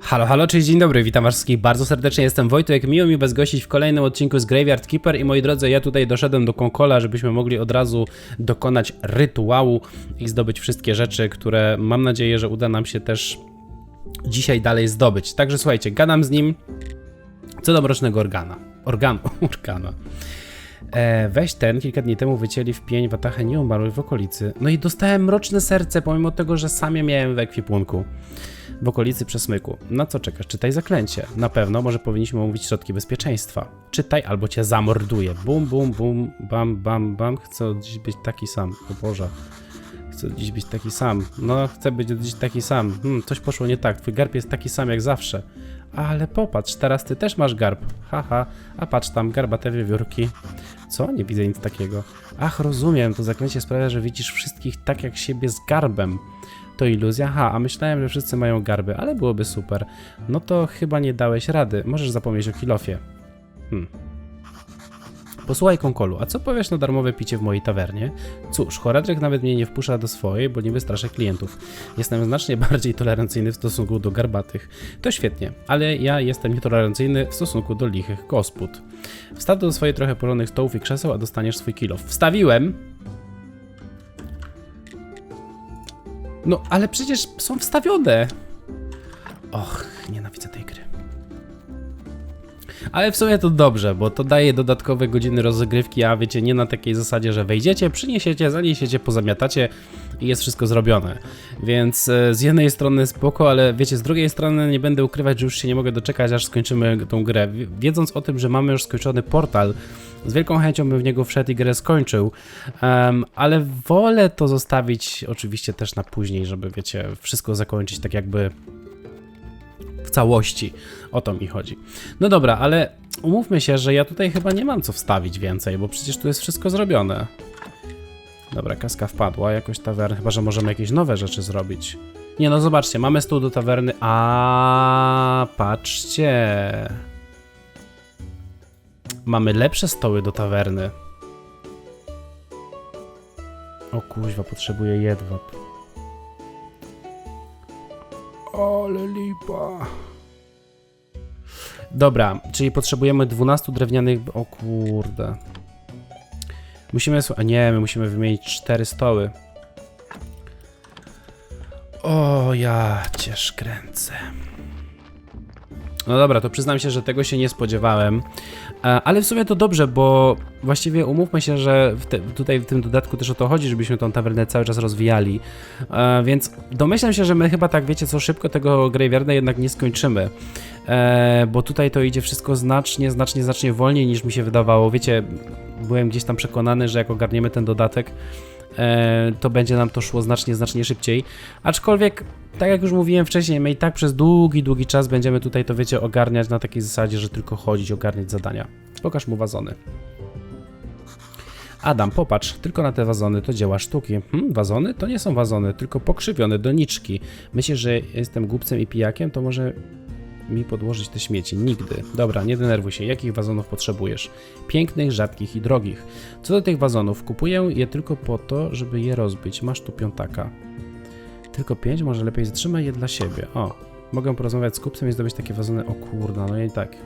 Halo, halo, cześć, dzień dobry, witam was wszystkich bardzo serdecznie, jestem Wojtek, miło mi was gościć w kolejnym odcinku z Graveyard Keeper i moi drodzy, ja tutaj doszedłem do Konkola, żebyśmy mogli od razu dokonać rytuału i zdobyć wszystkie rzeczy, które mam nadzieję, że uda nam się też dzisiaj dalej zdobyć. Także słuchajcie, gadam z nim co do mrocznego organa. Organu, organa. E, weź ten, kilka dni temu wycięli w pień watachę nieumarłych w okolicy. No i dostałem mroczne serce, pomimo tego, że sam je miałem w ekwipunku. W okolicy przesmyku. Na co czekasz? Czytaj zaklęcie. Na pewno, może powinniśmy omówić środki bezpieczeństwa. Czytaj, albo cię zamorduje. Bum, bum, bum, bam, bam, bam. Chcę dziś być taki sam. O Boże. Chcę dziś być taki sam. No, chcę być dziś taki sam. Hmm, coś poszło nie tak. Twój garb jest taki sam jak zawsze. Ale popatrz, teraz ty też masz garb. Haha, a patrz tam, garbate wiewiórki. Co? Nie widzę nic takiego. Ach, rozumiem, to zaklęcie sprawia, że widzisz wszystkich tak jak siebie z garbem. To iluzja? Ha, a myślałem, że wszyscy mają garby, ale byłoby super. No to chyba nie dałeś rady. Możesz zapomnieć o kilofie. Hmm. Posłuchaj Konkolu, a co powiesz na darmowe picie w mojej tawernie? Cóż, Horadryk nawet mnie nie wpuszcza do swojej, bo nie wystraszę klientów. Jestem znacznie bardziej tolerancyjny w stosunku do garbatych. To świetnie, ale ja jestem nietolerancyjny w stosunku do lichych gospód. Wstaw do swojej trochę porządnych stołów i krzeseł, a dostaniesz swój kilof. Wstawiłem! No, ale przecież są wstawione! Och, nienawidzę tej gry. Ale w sumie to dobrze, bo to daje dodatkowe godziny rozgrywki, a wiecie, nie na takiej zasadzie, że wejdziecie, przyniesiecie, zaniesiecie, pozamiatacie i jest wszystko zrobione. Więc e, z jednej strony spoko, ale wiecie, z drugiej strony nie będę ukrywać, że już się nie mogę doczekać, aż skończymy tą grę. Wi- Wiedząc o tym, że mamy już skończony portal, z wielką chęcią bym w niego wszedł i grę skończył, Em, ale wolę to zostawić oczywiście też na później, żeby wiecie, wszystko zakończyć tak jakby w całości. O to mi chodzi. No dobra, ale umówmy się, że ja tutaj chyba nie mam co wstawić więcej, bo przecież tu jest wszystko zrobione. Dobra, kaska wpadła, jakoś tawerny, chyba że możemy jakieś nowe rzeczy zrobić. Nie no, zobaczcie, mamy stół do tawerny, a patrzcie. Mamy lepsze stoły do tawerny. O kuźwa, potrzebuję jedwab. Ale lipa. Dobra, czyli potrzebujemy 12 drewnianych... O kurde. Musimy... A nie, my musimy wymienić 4 stoły. O, ja cię kręcę. No dobra, to przyznam się, że tego się nie spodziewałem. E, Ale w sumie to dobrze, bo właściwie umówmy się, że w te, tutaj w tym dodatku też o to chodzi, żebyśmy tą tawernę cały czas rozwijali. E, Więc domyślam się, że my chyba tak, wiecie co, szybko tego Graveyarda jednak nie skończymy. E, Bo tutaj to idzie wszystko znacznie, znacznie, znacznie wolniej niż mi się wydawało. Wiecie, byłem gdzieś tam przekonany, że jak ogarniemy ten dodatek, to będzie nam to szło znacznie, znacznie szybciej. Aczkolwiek, tak jak już mówiłem wcześniej, my i tak przez długi, długi czas będziemy tutaj to, wiecie, ogarniać na takiej zasadzie, że tylko chodzić, ogarniać zadania. Pokaż mu wazony. Adam, popatrz, tylko na te wazony to dzieła sztuki. Hmm, wazony? To nie są wazony, tylko pokrzywione doniczki. Myślisz, że jestem głupcem i pijakiem? To może mi podłożyć te śmieci. Nigdy. Dobra, nie denerwuj się. Jakich wazonów potrzebujesz? Pięknych, rzadkich i drogich. Co do tych wazonów, kupuję je tylko po to, żeby je rozbić. Masz tu piątaka. Tylko pięć? Może lepiej zatrzymaj je dla siebie. O, mogę porozmawiać z kupcem i zdobyć takie wazony. O kurna, no i tak.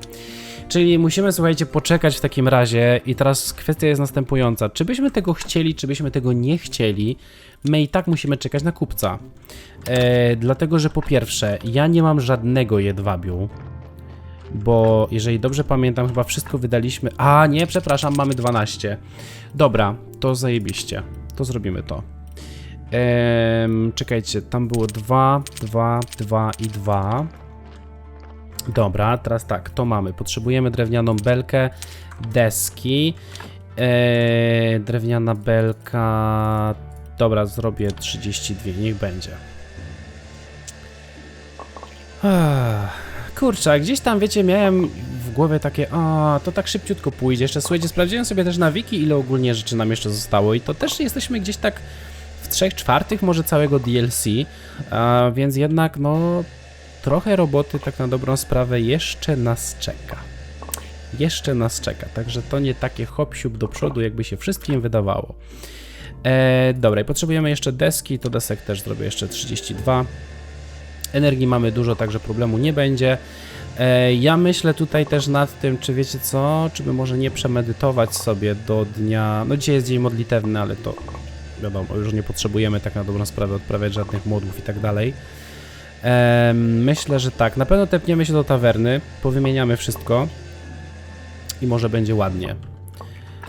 Czyli musimy, słuchajcie, poczekać w takim razie i teraz kwestia jest następująca. Czy byśmy tego chcieli, czy byśmy tego nie chcieli, my i tak musimy czekać na kupca. E, dlatego, że po pierwsze, ja nie mam żadnego jedwabiu, bo jeżeli dobrze pamiętam, chyba wszystko wydaliśmy... A, nie, przepraszam, mamy 12. Dobra, to zajebiście. To zrobimy to. Em, czekajcie, tam było 2, 2, 2 i 2. Dobra, teraz tak, to mamy. Potrzebujemy drewnianą belkę, deski. Eee, drewniana belka. Dobra, zrobię 32, niech będzie. Kurczę, gdzieś tam, wiecie, miałem w głowie takie, a to tak szybciutko pójdzie. Jeszcze słuchajcie, sprawdziłem sobie też na wiki, ile ogólnie rzeczy nam jeszcze zostało i to też jesteśmy gdzieś tak w trzech czwartych może całego DLC, więc jednak, no, trochę roboty tak na dobrą sprawę jeszcze nas czeka. Jeszcze nas czeka, także to nie takie hop do przodu, jakby się wszystkim wydawało. E, dobra, i potrzebujemy jeszcze deski, to desek też zrobię jeszcze 32. Energii mamy dużo, także problemu nie będzie. E, Ja myślę tutaj też nad tym, czy wiecie co, czy by może nie przemedytować sobie do dnia. No dzisiaj jest dzień modlitewny, ale to wiadomo, już nie potrzebujemy tak na dobrą sprawę odprawiać żadnych modłów i tak dalej. Myślę, że tak. Na pewno tepniemy się do tawerny, powymieniamy wszystko i może będzie ładnie.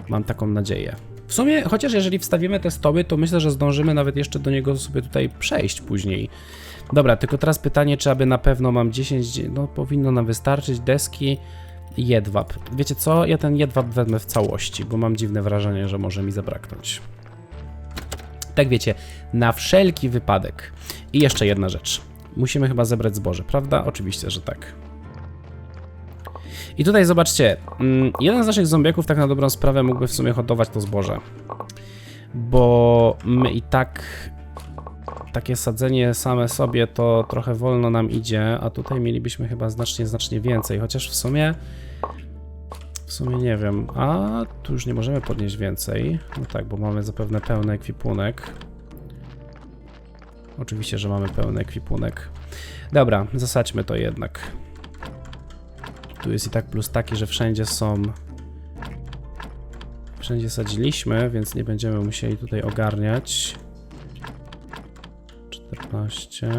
Mam taką nadzieję. W sumie, chociaż jeżeli wstawimy te stoły, to myślę, że zdążymy nawet jeszcze do niego sobie tutaj przejść później. Dobra, tylko teraz pytanie, czy aby na pewno mam 10, dzie- no powinno nam wystarczyć deski jedwab. Wiecie co? Ja ten jedwab wezmę w całości, bo mam dziwne wrażenie, że może mi zabraknąć. Tak wiecie, na wszelki wypadek. I jeszcze jedna rzecz. Musimy chyba zebrać zboże, prawda? Oczywiście, że tak. I tutaj zobaczcie, mm, jeden z naszych zombiaków tak na dobrą sprawę mógłby w sumie hodować to zboże. Bo my i tak takie sadzenie same sobie to trochę wolno nam idzie, a tutaj mielibyśmy chyba znacznie, znacznie więcej, chociaż w sumie w sumie nie wiem, a tu już nie możemy podnieść więcej, no tak, bo mamy zapewne pełny ekwipunek. Oczywiście, że mamy pełny ekwipunek. Dobra, zasadźmy to jednak. Tu jest i tak plus taki, że wszędzie są. Wszędzie sadziliśmy, więc nie będziemy musieli tutaj ogarniać. 14.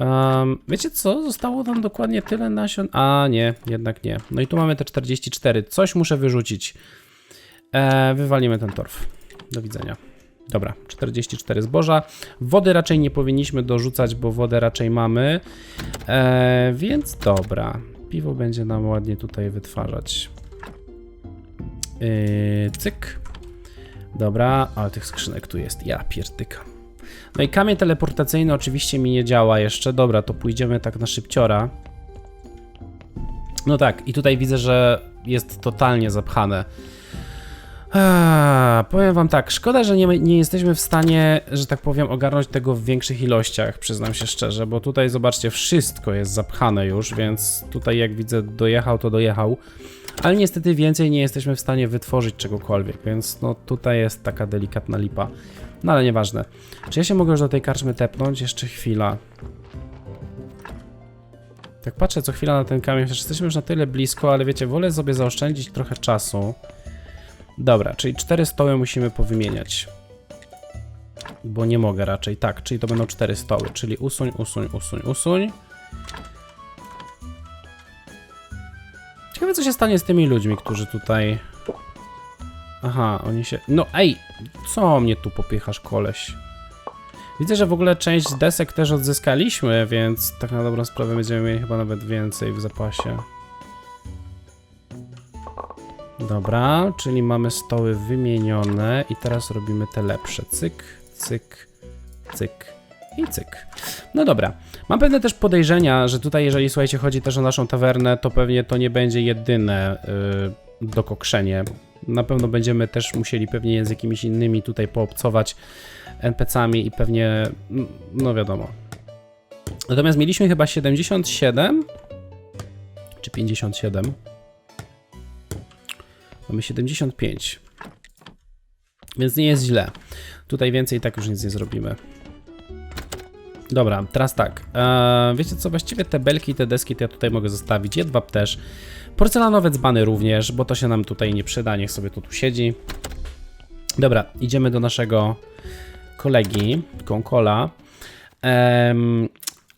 Um, wiecie co? Zostało nam dokładnie tyle nasion. A nie, jednak nie. No i tu mamy te 44. Coś muszę wyrzucić. E, wywalimy ten torf. Do widzenia. Dobra, 44 zboża. Wody raczej nie powinniśmy dorzucać, bo wodę raczej mamy. E, więc dobra. Piwo będzie nam ładnie tutaj wytwarzać. Yy, cyk. Dobra, ale tych skrzynek tu jest. Ja pierdyka. No i kamień teleportacyjny oczywiście mi nie działa jeszcze. Dobra, to pójdziemy tak na szybciora. No tak, i tutaj widzę, że jest totalnie zapchane. Powiem wam tak, szkoda, że nie, nie jesteśmy w stanie, że tak powiem, ogarnąć tego w większych ilościach, przyznam się szczerze, bo tutaj zobaczcie, wszystko jest zapchane już, więc tutaj jak widzę dojechał, to dojechał, ale niestety więcej nie jesteśmy w stanie wytworzyć czegokolwiek, więc no tutaj jest taka delikatna lipa. No ale nieważne. Czy ja się mogę już do tej karczmy tepnąć? Jeszcze chwila. Tak patrzę co chwila na ten kamień, jesteśmy już na tyle blisko, ale wiecie, wolę sobie zaoszczędzić trochę czasu. Dobra, czyli cztery stoły musimy powymieniać. Bo nie mogę raczej. Tak, czyli to będą cztery stoły, czyli usuń, usuń, usuń, usuń. Ciekawe co się stanie z tymi ludźmi, którzy tutaj... Aha, oni się... No ej, co mnie tu popychasz, koleś? Widzę, że w ogóle część desek też odzyskaliśmy, więc tak na dobrą sprawę będziemy mieli chyba nawet więcej w zapasie. Dobra, czyli mamy stoły wymienione i teraz robimy te lepsze. Cyk, cyk, cyk i cyk. No dobra. Mam pewne też podejrzenia, że tutaj, jeżeli słuchajcie, chodzi też o naszą tawernę, to pewnie to nie będzie jedyne yy, dokokszenie. Na pewno będziemy też musieli pewnie z jakimiś innymi tutaj poobcować NPC-ami i pewnie, no wiadomo. Natomiast mieliśmy chyba 77 czy 57. Mamy 75. Więc nie jest źle. Tutaj więcej i tak już nic nie zrobimy. Dobra, teraz tak. Eee, wiecie co, właściwie te belki i te deski to ja tutaj mogę zostawić. Jedwab też. Porcelanowe dzbany również, bo to się nam tutaj nie przyda. Niech sobie to tu siedzi. Dobra, idziemy do naszego kolegi, Konkola. Em,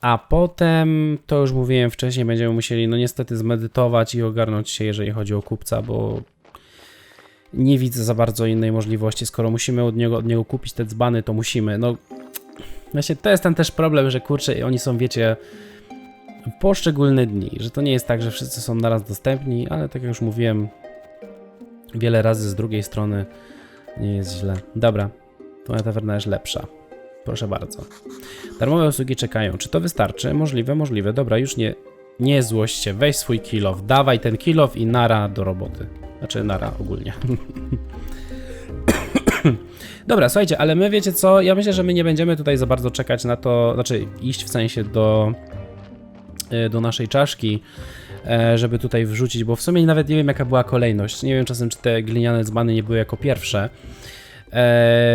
a potem, to już mówiłem wcześniej, będziemy musieli no niestety zmedytować i ogarnąć się, jeżeli chodzi o kupca, bo nie widzę za bardzo innej możliwości. Skoro musimy od niego, od niego kupić te dzbany, to musimy. No, właśnie to jest ten też problem, że kurczę, oni są, wiecie, poszczególne dni, że to nie jest tak, że wszyscy są naraz dostępni, ale tak jak już mówiłem wiele razy z drugiej strony, nie jest źle. Dobra, Twoja tawerna jest lepsza. Proszę bardzo. Darmowe usługi czekają. Czy to wystarczy? Możliwe, możliwe. Dobra, już nie, nie złość się. Weź swój kilof. Dawaj ten kilof i nara do roboty. Znaczy nara ogólnie. Dobra, słuchajcie, ale my wiecie co? Ja myślę, że my nie będziemy tutaj za bardzo czekać na to, znaczy iść w sensie do, y, do naszej czaszki, e, żeby tutaj wrzucić, bo w sumie nawet nie wiem jaka była kolejność. Nie wiem czasem, czy te gliniane dzbany nie były jako pierwsze.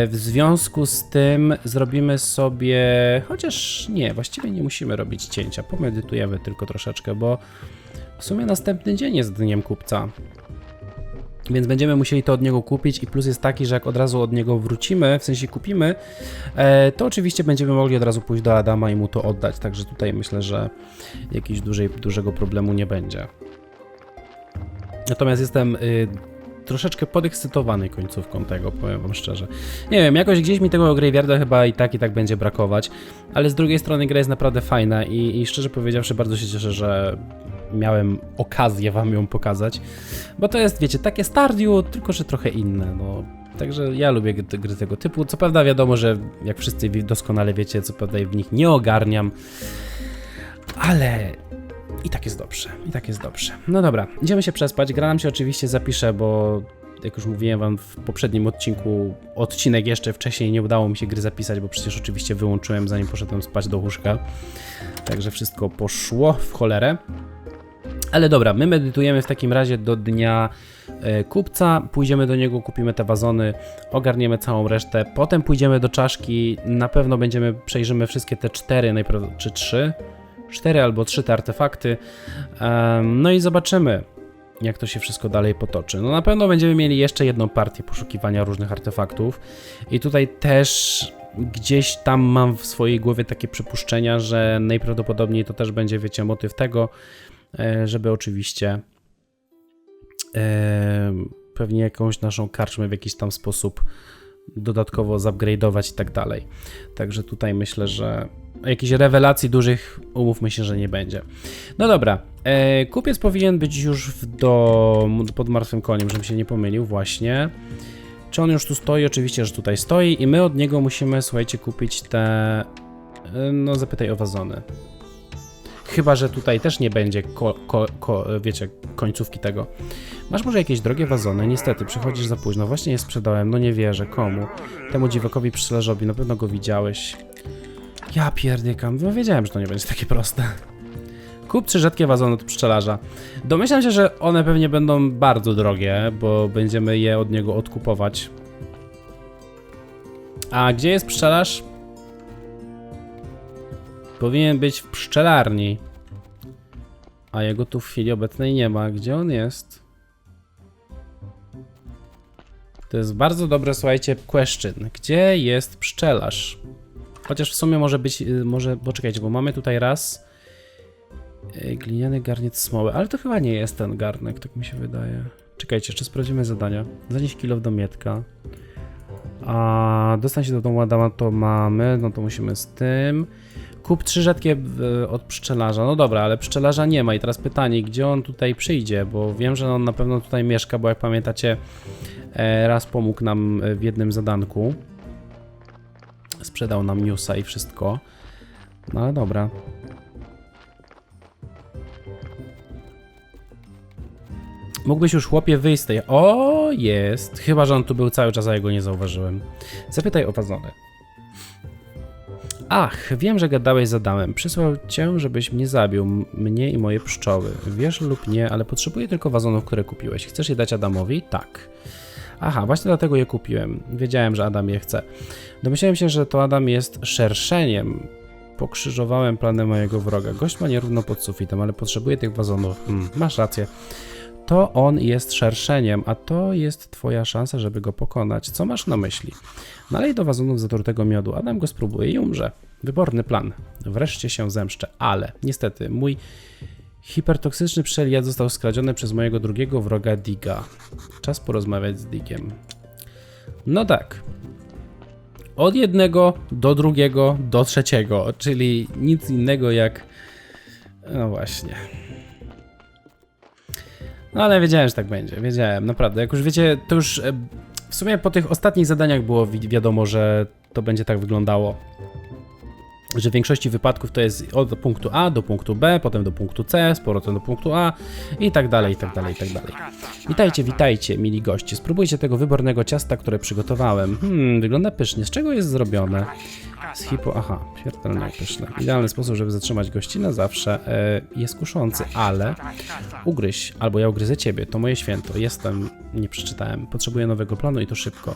w związku z tym zrobimy sobie, chociaż nie, właściwie nie musimy robić cięcia, pomedytujemy tylko troszeczkę, bo w sumie następny dzień jest dniem kupca. Więc będziemy musieli to od niego kupić i plus jest taki, że jak od razu od niego wrócimy, w sensie kupimy, e, to oczywiście będziemy mogli od razu pójść do Adama i mu to oddać, także tutaj myślę, że jakiegoś dużej, dużego problemu nie będzie. Natomiast jestem y, troszeczkę podekscytowany końcówką tego, powiem wam szczerze. Nie wiem, jakoś gdzieś mi tego Graveyarda chyba i tak i tak będzie brakować, ale z drugiej strony gra jest naprawdę fajna i, i szczerze powiedziawszy bardzo się cieszę, że miałem okazję wam ją pokazać, bo to jest, wiecie, takie Stardew, tylko że trochę inne, no. Także ja lubię gry, tego typu. Co prawda wiadomo, że jak wszyscy doskonale wiecie, co prawda w nich nie ogarniam, ale i tak jest dobrze, i tak jest dobrze. No dobra, idziemy się przespać. Gra nam się oczywiście zapisze, bo jak już mówiłem wam w poprzednim odcinku, odcinek jeszcze wcześniej nie udało mi się gry zapisać, bo przecież oczywiście wyłączyłem zanim poszedłem spać do łóżka. Także wszystko poszło w cholerę. Ale dobra, my medytujemy w takim razie do dnia e, kupca, pójdziemy do niego, kupimy te wazony, ogarniemy całą resztę, potem pójdziemy do czaszki, na pewno będziemy, przejrzymy wszystkie te cztery, czy trzy? Cztery albo trzy te artefakty, no i zobaczymy, jak to się wszystko dalej potoczy. No na pewno będziemy mieli jeszcze jedną partię poszukiwania różnych artefaktów i tutaj też gdzieś tam mam w swojej głowie takie przypuszczenia, że najprawdopodobniej to też będzie, wiecie, motyw tego, żeby oczywiście e, pewnie jakąś naszą karczmę w jakiś tam sposób dodatkowo zupgrade'ować i tak dalej. Także tutaj myślę, że jakichś rewelacji dużych umówmy się, że nie będzie. No dobra, e, kupiec powinien być już w domu pod martwym koniem, żebym się nie pomylił, właśnie. Czy on już tu stoi? Oczywiście, że tutaj stoi i my od niego musimy, słuchajcie, kupić te... e, No zapytaj o wazony. Chyba, że tutaj też nie będzie, ko, ko, ko, wiecie, końcówki tego. Masz może jakieś drogie wazony? Niestety, przychodzisz za późno. Właśnie je sprzedałem, no nie wierzę. Komu? Temu dziwakowi pszczelarzowi, na pewno go widziałeś. Ja pierdykam, no wiedziałem, że to nie będzie takie proste. Kup trzy rzadkie wazony od pszczelarza. Domyślam się, że one pewnie będą bardzo drogie, bo będziemy je od niego odkupować. A gdzie jest pszczelarz? Powinien być w pszczelarni. A jego tu w chwili obecnej nie ma. Gdzie on jest? To jest bardzo dobre, słuchajcie, question. Gdzie jest pszczelarz? Chociaż w sumie może być, y, może, bo czekajcie, bo mamy tutaj raz y, gliniany garniec smoły, ale to chyba nie jest ten garnek, tak mi się wydaje. Czekajcie, jeszcze sprawdzimy zadania. Zanieść kilo do Mietka. A dostać się do domu Adama to mamy, no to musimy z tym. Kup trzy rzadkie y, od pszczelarza. No dobra, ale pszczelarza nie ma i teraz pytanie, gdzie on tutaj przyjdzie, bo wiem, że on na pewno tutaj mieszka, bo jak pamiętacie, e, raz pomógł nam e, w jednym zadanku. Sprzedał nam newsa i wszystko. No ale dobra. Mógłbyś już chłopie wyjść z tej... O, jest. Chyba, że on tu był cały czas, a ja go nie zauważyłem. Zapytaj o wazony. Ach, wiem, że gadałeś z Adamem. Przysłał cię, żebyś mnie zabił, mnie i moje pszczoły. Wiesz lub nie, ale potrzebuję tylko wazonów, które kupiłeś. Chcesz je dać Adamowi? Tak. Aha, właśnie dlatego je kupiłem. Wiedziałem, że Adam je chce. Domyślałem się, że to Adam jest szerszeniem. Pokrzyżowałem plany mojego wroga. Gość ma nierówno pod sufitem, ale potrzebuje tych wazonów. Hmm, masz rację. To on jest szerszeniem, a to jest twoja szansa, żeby go pokonać. Co masz na myśli? Nalej do wazonów zatrutego miodu. Adam go spróbuje i umrze. Wyborny plan. Wreszcie się zemszczę, ale niestety mój hipertoksyczny przeliad został skradziony przez mojego drugiego wroga Diga. Czas porozmawiać z Digiem. No tak. Od jednego do drugiego do trzeciego, czyli nic innego jak. No właśnie. No ale wiedziałem, że tak będzie. Wiedziałem, naprawdę. Jak już wiecie, to już e, w sumie po tych ostatnich zadaniach było wi- wiadomo, że to będzie tak wyglądało. Że w większości wypadków to jest od punktu A do punktu B, potem do punktu C, z powrotem do punktu A i tak dalej, i tak dalej, i tak dalej. Witajcie, witajcie, mili goście. Spróbujcie tego wybornego ciasta, które przygotowałem. Hmm, wygląda pysznie. Z czego jest zrobione? Z hipo... Aha, śmiertelne i pyszne. Idealny sposób, żeby zatrzymać gości na zawsze e, jest kuszący, ale ugryź, albo ja ugryzę ciebie, to moje święto. Jestem, nie przeczytałem, potrzebuję nowego planu i to szybko.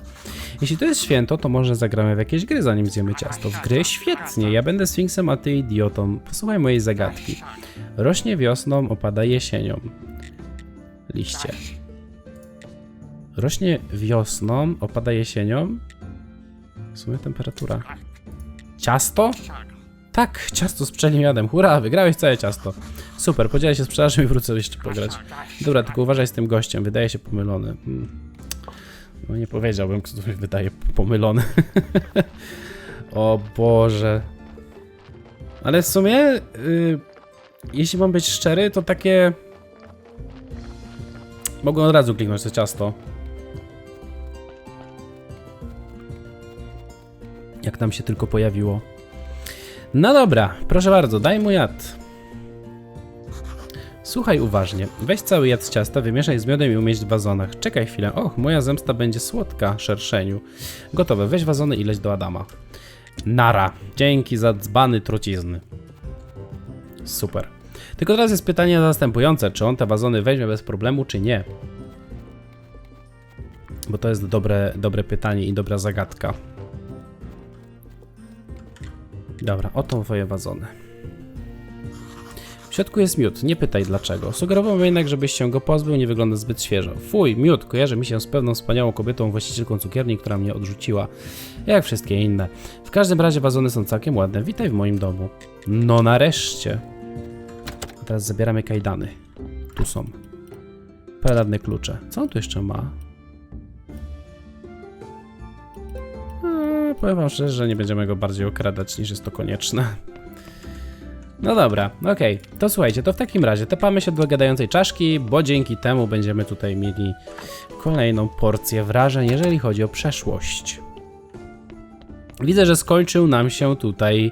Jeśli to jest święto, to może zagramy w jakieś gry, zanim zjemy ciasto. W gry? Świetnie, ja będę sfinksem, a ty idiotą. Posłuchaj mojej zagadki. Rośnie wiosną, opada jesienią. Liście. Rośnie wiosną, opada jesienią. W sumie temperatura. Ciasto? Tak, ciasto z pczelim jadem. Hurra, wygrałeś całe ciasto. Super, podzielę się sprzedażą i wrócę jeszcze pograć. Dobra, tylko uważaj z tym gościem, wydaje się pomylony. Hmm. No nie powiedziałbym, mi wydaje pomylony. o Boże. Ale w sumie, y, jeśli mam być szczery, to takie... Mogłem od razu kliknąć to ciasto. Jak nam się tylko pojawiło. No dobra, proszę bardzo, daj mu jad. Słuchaj uważnie. Weź cały jad z ciasta, wymieszaj z miodem i umieść w wazonach. Czekaj chwilę. Och, moja zemsta będzie słodka, szerszeniu. Gotowe, weź wazony i leć do Adama. Nara. Dzięki za dzbany trucizny. Super. Tylko teraz jest pytanie następujące. Czy on te wazony weźmie bez problemu, czy nie? Bo to jest dobre, dobre pytanie i dobra zagadka. Dobra, oto twoje wazony. W środku jest miód, nie pytaj dlaczego. Sugerowałbym jednak, żebyś się go pozbył, nie wygląda zbyt świeżo. Fuj, miód kojarzy mi się z pewną wspaniałą kobietą, właścicielką cukierni, która mnie odrzuciła. Jak wszystkie inne. W każdym razie wazony są całkiem ładne. Witaj w moim domu. No nareszcie. A teraz zabieramy kajdany. Tu są. Paradne klucze. Co on tu jeszcze ma? Powiem wam szczerze, że nie będziemy go bardziej okradać niż jest to konieczne. No dobra, okej. To słuchajcie, to w takim razie tepamy się do gadającej czaszki, bo dzięki temu będziemy tutaj mieli kolejną porcję wrażeń, jeżeli chodzi o przeszłość. Widzę, że skończył nam się tutaj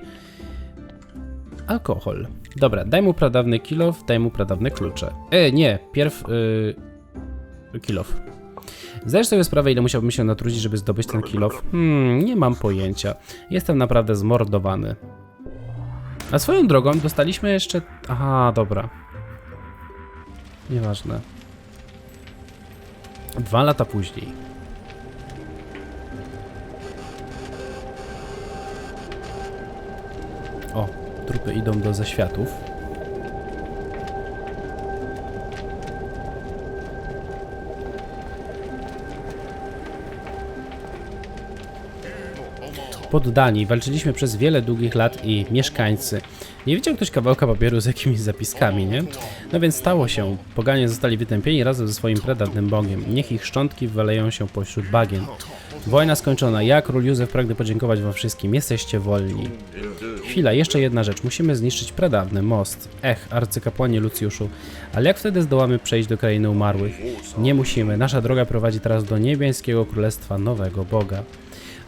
alkohol. Dobra, daj mu pradawny kilof, daj mu pradawne klucze. E, nie, pierw yy, kilof. Zdajesz sobie sprawę, ile musiałbym się natrudzić, żeby zdobyć ten kilof? Hmm, nie mam pojęcia. Jestem naprawdę zmordowany. A swoją drogą dostaliśmy jeszcze... Aha, dobra. Nieważne. Dwa lata później. O, trupy idą do zaświatów. Poddani walczyliśmy przez wiele długich lat i mieszkańcy. Nie widział ktoś kawałka papieru z jakimiś zapiskami, nie? No więc stało się. Poganie zostali wytępieni razem ze swoim predatnym bogiem. Niech ich szczątki waleją się pośród bagien. Wojna skończona. Ja, król Józef, pragnę podziękować wam wszystkim. Jesteście wolni. Chwila, jeszcze jedna rzecz. Musimy zniszczyć pradawny most. Ech, arcykapłanie Lucjuszu. Ale jak wtedy zdołamy przejść do krainy umarłych? Nie musimy. Nasza droga prowadzi teraz do niebiańskiego królestwa nowego Boga.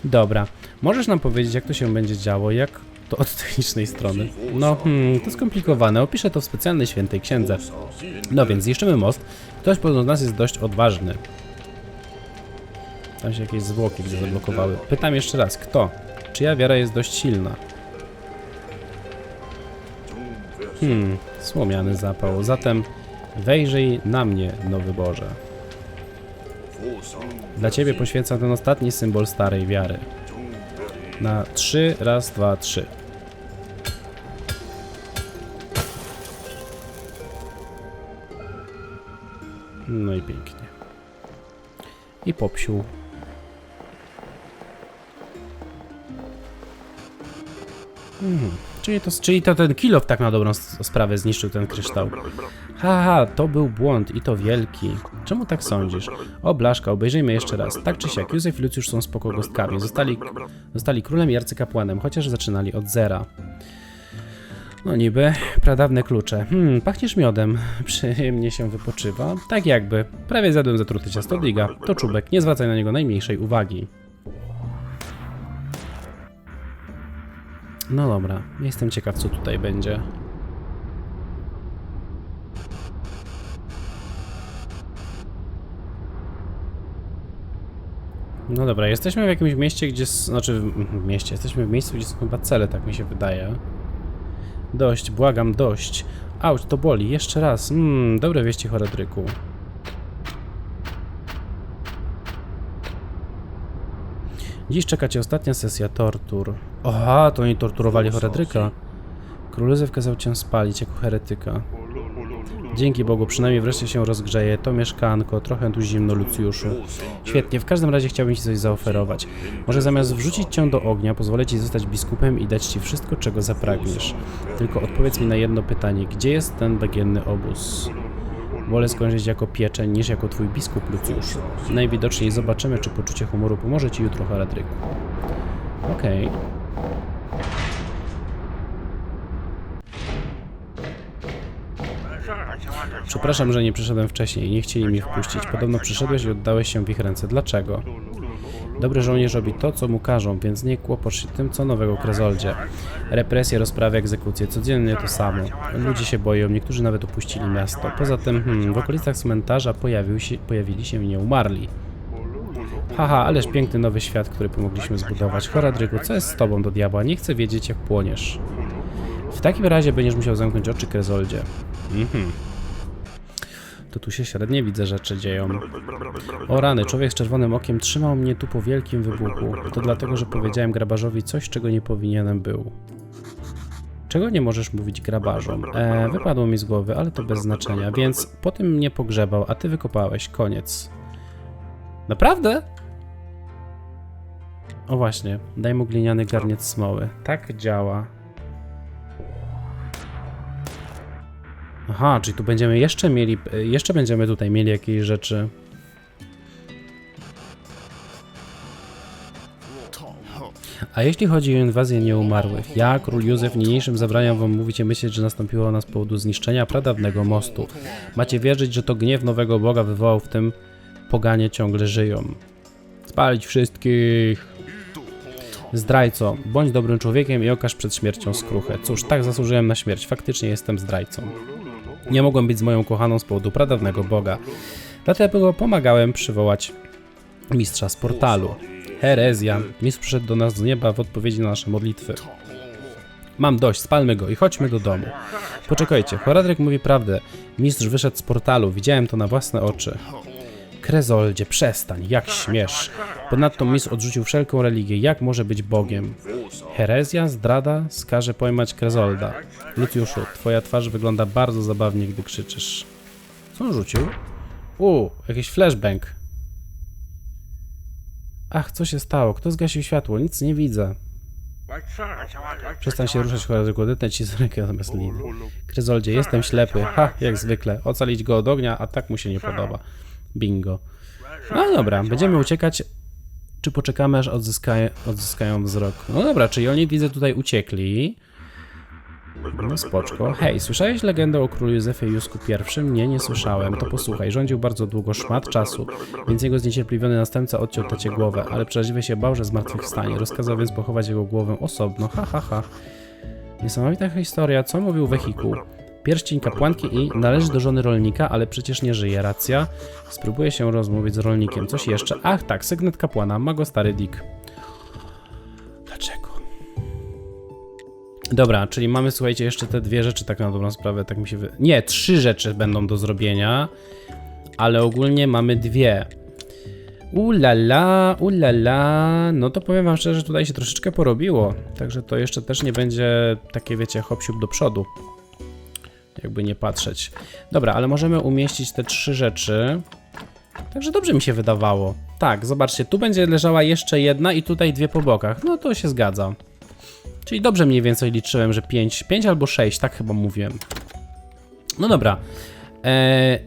Dobra, możesz nam powiedzieć, jak to się będzie działo, jak to od technicznej strony? No, hmm, to skomplikowane. Opiszę to w specjalnej świętej księdze. No więc, zniszczymy most. Ktoś poza nas jest dość odważny. Tam się jakieś zwłoki widzę zablokowały. Pytam jeszcze raz, kto? Czyja wiara jest dość silna? Hmm, słomiany zapał. Zatem wejrzyj na mnie, nowy Boże. Dla ciebie poświęcam ten ostatni symbol starej wiary. Na trzy, raz, dwa, trzy. No i pięknie. I popsił. Mhm. Czyli, to, czyli to ten kilof tak na dobrą sprawę zniszczył ten kryształ. Haha, to był błąd i to wielki. Czemu tak sądzisz? O, Blaszka, obejrzyjmy jeszcze raz. Tak czy siak, Józef i Lucjusz są spoko. Zostali, zostali królem i arcykapłanem, chociaż zaczynali od zera. No niby, pradawne klucze. Hmm, pachniesz miodem. Przyjemnie się wypoczywa. Tak jakby. Prawie zjadłem zatrute ciasto diga. To czubek, nie zwracaj na niego najmniejszej uwagi. No dobra, jestem ciekaw co tutaj będzie. No dobra, jesteśmy w jakimś mieście, gdzie... Znaczy, w mieście. Jesteśmy w miejscu, gdzie są chyba cele, tak mi się wydaje. Dość, błagam, dość. Auć, to boli. Jeszcze raz. Mmm, dobre wieści, Horadryku. Dziś czeka cię ostatnia sesja tortur. Aha, to oni torturowali Horadryka. Król Józef kazał cię spalić jako heretyka. Dzięki Bogu, przynajmniej wreszcie się rozgrzeje to mieszkanko, trochę tu zimno, Lucjuszu. Świetnie, w każdym razie chciałbym ci coś zaoferować. Może zamiast wrzucić cię do ognia, pozwolę ci zostać biskupem i dać ci wszystko, czego zapragniesz. Tylko odpowiedz mi na jedno pytanie, gdzie jest ten bagienny obóz? Wolę skończyć jako pieczeń, niż jako twój biskup, Lucjuszu. Najwidoczniej zobaczymy, czy poczucie humoru pomoże ci jutro, Haradryku. Okej. Przepraszam, że nie przyszedłem wcześniej. Nie chcieli mnie wpuścić. Podobno przyszedłeś i oddałeś się w ich ręce. Dlaczego? Dobry żołnierz robi to, co mu każą, więc nie kłopocz się tym, co nowego Krezoldzie. Represje, rozprawy, egzekucje, codziennie to samo. Ludzie się boją, niektórzy nawet opuścili miasto. Poza tym, hmm, w okolicach cmentarza pojawił się, pojawili się nieumarli. Haha, ależ piękny nowy świat, który pomogliśmy zbudować. Horadryku, co jest z tobą do diabła? Nie chcę wiedzieć, jak płoniesz. W takim razie będziesz musiał zamknąć oczy, Krezoldzie. Mhm. To tu się średnie widzę rzeczy dzieją. O rany, człowiek z czerwonym okiem trzymał mnie tu po wielkim wybuchu. To dlatego, że powiedziałem grabarzowi coś, czego nie powinienem był. Czego nie możesz mówić grabarzom? E, wypadło mi z głowy, ale to bez znaczenia, więc po tym mnie pogrzebał, a ty wykopałeś. Koniec. Naprawdę? O właśnie, daj mu gliniany garniec smoły. Tak działa. Aha, czyli tu będziemy jeszcze mieli, jeszcze będziemy tutaj mieli jakieś rzeczy. A jeśli chodzi o inwazję nieumarłych, ja, król Józef, niniejszym zabraniam wam mówić i myśleć, że nastąpiło ona z powodu zniszczenia pradawnego mostu. Macie wierzyć, że to gniew nowego Boga wywołał w tym poganie ciągle żyją. Spalić wszystkich! Zdrajco, bądź dobrym człowiekiem i okaż przed śmiercią skruchę. Cóż, tak zasłużyłem na śmierć, faktycznie jestem zdrajcą. Nie mogłem być z moją kochaną z powodu pradawnego Boga. Dlatego pomagałem przywołać mistrza z portalu. Herezja. Mistrz przyszedł do nas z nieba w odpowiedzi na nasze modlitwy. Mam dość, spalmy go i chodźmy do domu. Poczekajcie, Horadryk mówi prawdę. Mistrz wyszedł z portalu, widziałem to na własne oczy. Krezoldzie, przestań, jak śmiesz. Ponadto mistrz odrzucił wszelką religię, jak może być Bogiem? Herezja, zdrada, skaże pojmać Krezolda. Lucjuszu, twoja twarz wygląda bardzo zabawnie, gdy krzyczysz. Co on rzucił? U, jakiś flashbang. Ach, co się stało? Kto zgasił światło? Nic nie widzę. Przestań się ruszać, cholerzyku, odetnę ci z ręki zamiast liny. Kryzoldzie, jestem ślepy. Ha, jak zwykle. Ocalić go od ognia, a tak mu się nie podoba. Bingo. No dobra, będziemy uciekać. Czy poczekamy, aż odzyskają, odzyskają wzrok? No dobra, czyli oni widzę tutaj uciekli. No spoczko. Hej, słyszałeś legendę o królu Józefie Jusku I? Nie, nie słyszałem. To posłuchaj. Rządził bardzo długo, szmat czasu, więc jego zniecierpliwiony następca odciął tacie głowę, ale przeraźliwie się bał, że zmartwychwstanie. Rozkazał więc pochować jego głowę osobno. Ha, ha, ha. Niesamowita historia. Co mówił wehikuł? Pierścień kapłanki i należy do żony rolnika, ale przecież nie żyje. Racja? Spróbuję się rozmówić z rolnikiem. Coś jeszcze? Ach tak, sygnet kapłana. Ma go stary Dick. Dlaczego? Dobra, czyli mamy, słuchajcie, jeszcze te dwie rzeczy, tak na dobrą sprawę, tak mi się wy... Nie, trzy rzeczy będą do zrobienia, ale ogólnie mamy dwie. Ulala, ulala, no to powiem wam szczerze, że tutaj się troszeczkę porobiło, także to jeszcze też nie będzie takie, wiecie, hop do przodu. Jakby nie patrzeć. Dobra, ale możemy umieścić te trzy rzeczy. Także dobrze mi się wydawało. Tak, zobaczcie, tu będzie leżała jeszcze jedna i tutaj dwie po bokach. No to się zgadza. Czyli dobrze mniej więcej liczyłem, że 5, 5 albo 6, tak chyba mówiłem. No dobra. Eee,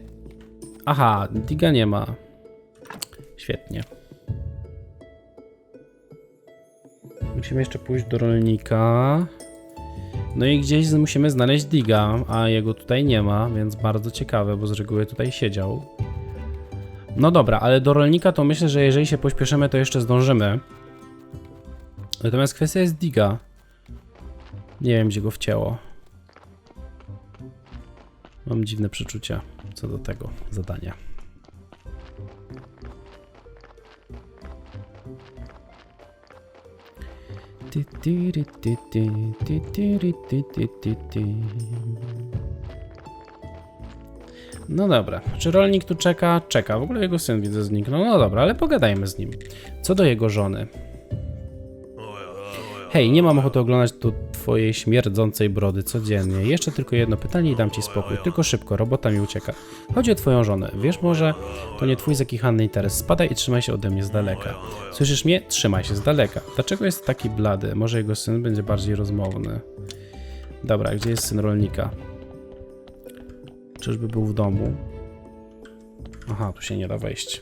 aha, Diga nie ma. Świetnie. Musimy jeszcze pójść do rolnika. No i gdzieś musimy znaleźć Diga, a jego tutaj nie ma, więc bardzo ciekawe, bo z reguły tutaj siedział. No dobra, ale do rolnika to myślę, że jeżeli się pośpieszymy, to jeszcze zdążymy. Natomiast kwestia jest Diga. Nie wiem, gdzie go wcięło. Mam dziwne przeczucia co do tego zadania. No dobra, czy rolnik tu czeka? Czeka. W ogóle jego syn widzę zniknął. No dobra, ale pogadajmy z nim. Co do jego żony. Hej, nie mam ochoty oglądać tu twojej śmierdzącej brody codziennie. Jeszcze tylko jedno pytanie i dam ci spokój. Tylko szybko, robota mi ucieka. Chodzi o twoją żonę. Wiesz może, to nie twój zakichany interes. Spadaj i trzymaj się ode mnie z daleka. Słyszysz mnie? Trzymaj się z daleka. Dlaczego jest taki blady? Może jego syn będzie bardziej rozmowny. Dobra, gdzie jest syn rolnika? Czyżby był w domu? Aha, tu się nie da wejść.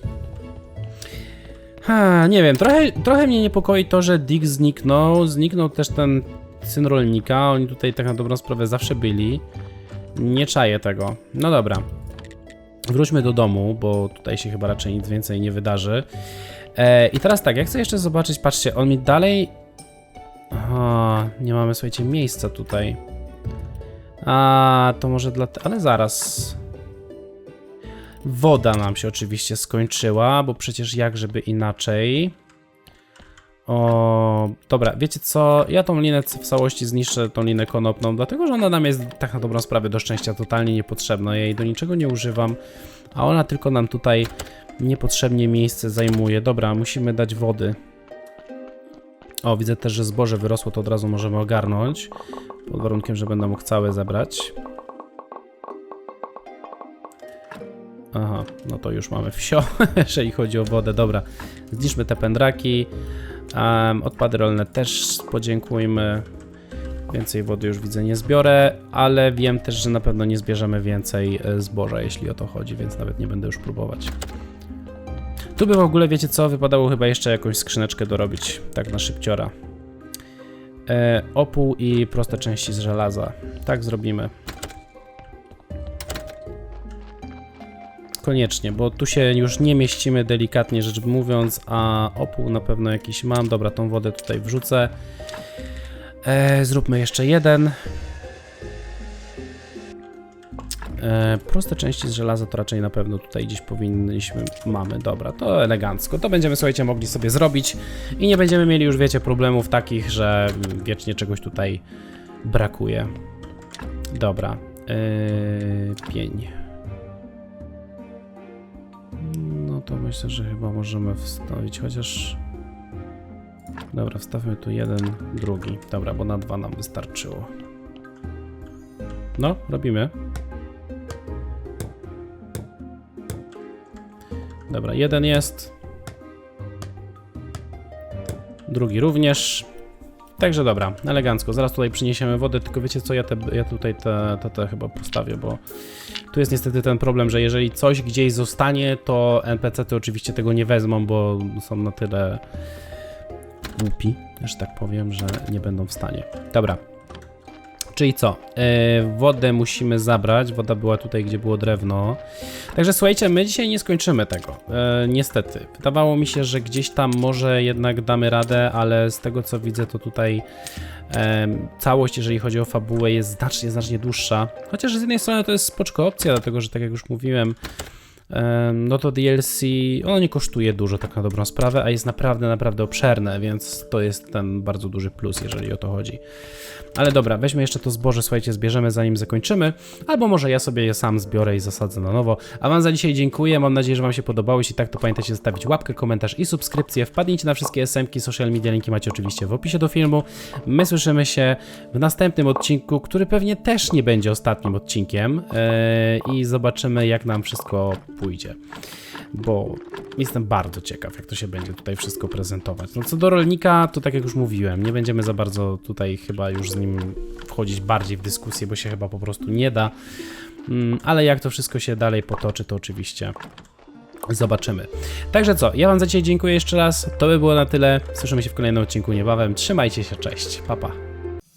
Ha, nie wiem, trochę, trochę mnie niepokoi to, że Dick zniknął. Zniknął też ten syn rolnika. Oni tutaj tak na dobrą sprawę zawsze byli. Nie czaję tego. No dobra. Wróćmy do domu, bo tutaj się chyba raczej nic więcej nie wydarzy. E, I teraz tak, ja chcę jeszcze zobaczyć, patrzcie, on mi dalej... Aha, nie mamy, słuchajcie, miejsca tutaj. A, to może dla... Ale zaraz... Woda nam się oczywiście skończyła, bo przecież jak żeby inaczej. O, dobra, wiecie co? Ja tą linę w całości zniszczę, tą linę konopną, dlatego że ona nam jest tak na dobrą sprawę do szczęścia totalnie niepotrzebna. Ja jej do niczego nie używam, a ona tylko nam tutaj niepotrzebnie miejsce zajmuje. Dobra, musimy dać wody. O, widzę też, że zboże wyrosło, to od razu możemy ogarnąć. Pod warunkiem, że będę mógł całe zebrać. Aha, no to już mamy wsio, jeżeli chodzi o wodę. Dobra, zniszczmy te pędraki. Um, odpady rolne też podziękujmy. Więcej wody już widzę nie zbiorę, ale wiem też, że na pewno nie zbierzemy więcej e, zboża, jeśli o to chodzi, więc nawet nie będę już próbować. Tu by w ogóle, wiecie co, wypadało chyba jeszcze jakąś skrzyneczkę dorobić, tak na szybciora. E, opół i proste części z żelaza. Tak zrobimy. Koniecznie, bo tu się już nie mieścimy delikatnie rzecz mówiąc, a opół na pewno jakiś mam. Dobra, tą wodę tutaj wrzucę. E, zróbmy jeszcze jeden. E, proste części z żelaza to raczej na pewno tutaj gdzieś powinniśmy, mamy, dobra, to elegancko. To będziemy, słuchajcie, mogli sobie zrobić i nie będziemy mieli już, wiecie, problemów takich, że wiecznie czegoś tutaj brakuje. Dobra, e, pień. Myślę, że chyba możemy wstawić, chociaż... Dobra, wstawmy tu jeden, drugi. Dobra, bo na dwa nam wystarczyło. No, robimy. Dobra, jeden jest. Drugi również. Także dobra, elegancko. Zaraz tutaj przyniesiemy wodę, tylko wiecie co, ja, te, ja tutaj te, te, te chyba postawię, bo tu jest niestety ten problem, że jeżeli coś gdzieś zostanie, to NPC-ty oczywiście tego nie wezmą, bo są na tyle głupi, że tak powiem, że nie będą w stanie. Dobra. Czyli co? Yy, wodę musimy zabrać. Woda była tutaj, gdzie było drewno. Także słuchajcie, my dzisiaj nie skończymy tego. Yy, niestety. Wydawało mi się, że gdzieś tam może jednak damy radę, ale z tego co widzę, to tutaj Em, całość, jeżeli chodzi o fabułę, jest znacznie, znacznie dłuższa. Chociaż z jednej strony to jest spoczko opcja, dlatego że tak jak już mówiłem, em, no to DLC, ono nie kosztuje dużo tak na dobrą sprawę, a jest naprawdę, naprawdę obszerne, więc to jest ten bardzo duży plus, jeżeli o to chodzi. Ale dobra, weźmy jeszcze to zboże, słuchajcie, zbierzemy zanim zakończymy, albo może ja sobie je sam zbiorę i zasadzę na nowo. A wam za dzisiaj dziękuję, mam nadzieję, że wam się podobało, jeśli tak, to pamiętajcie zostawić łapkę, komentarz i subskrypcję. Wpadnijcie na wszystkie SMki, social media, linki macie oczywiście w opisie do filmu. My słyszymy się w następnym odcinku, który pewnie też nie będzie ostatnim odcinkiem yy, i zobaczymy jak nam wszystko pójdzie bo jestem bardzo ciekaw, jak to się będzie tutaj wszystko prezentować. No co do rolnika, to tak jak już mówiłem, nie będziemy za bardzo tutaj chyba już z nim wchodzić bardziej w dyskusję, bo się chyba po prostu nie da. Mm, Ale jak to wszystko się dalej potoczy, to oczywiście zobaczymy. Także co, ja wam za dzisiaj dziękuję jeszcze raz. To by było na tyle. Słyszymy się w kolejnym odcinku niebawem. Trzymajcie się, cześć. Pa, pa.